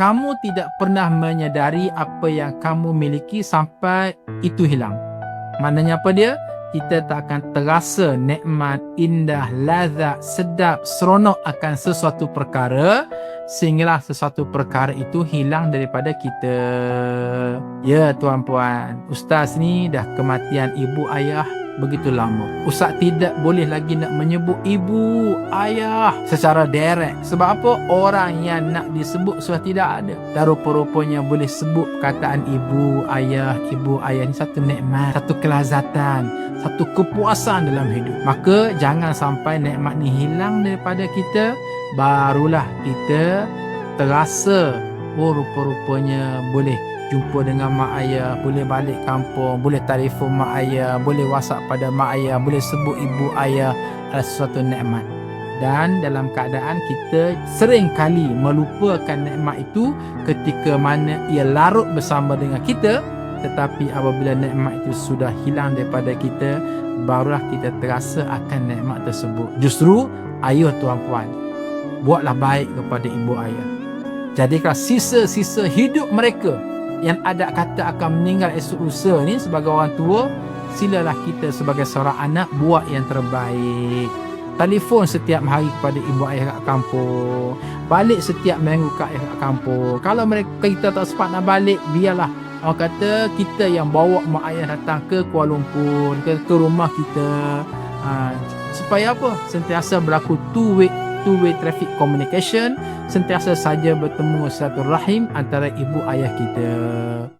kamu tidak pernah menyadari apa yang kamu miliki sampai itu hilang. Maknanya apa dia? Kita tak akan terasa nikmat, indah, lazat, sedap, seronok akan sesuatu perkara sehinggalah sesuatu perkara itu hilang daripada kita. Ya tuan-puan, ustaz ni dah kematian ibu ayah begitu lama. Ustaz tidak boleh lagi nak menyebut ibu, ayah secara direct. Sebab apa? Orang yang nak disebut sudah tidak ada. Dan rupa-rupanya boleh sebut perkataan ibu, ayah, ibu, ayah ni satu nikmat, satu kelazatan, satu kepuasan dalam hidup. Maka jangan sampai nikmat ni hilang daripada kita, barulah kita terasa oh rupa-rupanya boleh jumpa dengan mak ayah, boleh balik kampung, boleh telefon mak ayah, boleh whatsapp pada mak ayah, boleh sebut ibu ayah adalah sesuatu nikmat. Dan dalam keadaan kita sering kali melupakan nikmat itu ketika mana ia larut bersama dengan kita tetapi apabila nikmat itu sudah hilang daripada kita barulah kita terasa akan nikmat tersebut. Justru ayuh tuan-puan buatlah baik kepada ibu ayah. Jadikan sisa-sisa hidup mereka yang ada kata akan meninggal esok lusa ni sebagai orang tua silalah kita sebagai seorang anak buat yang terbaik. Telefon setiap hari kepada ibu ayah kat kampung. Balik setiap minggu kat ayah kat kampung. Kalau mereka kita tak sempat nak balik biarlah. Orang kata kita yang bawa mak ayah datang ke Kuala Lumpur ke, ke rumah kita. Ha, supaya apa? Sentiasa berlaku two way two way traffic communication sentiasa saja bertemu satu rahim antara ibu ayah kita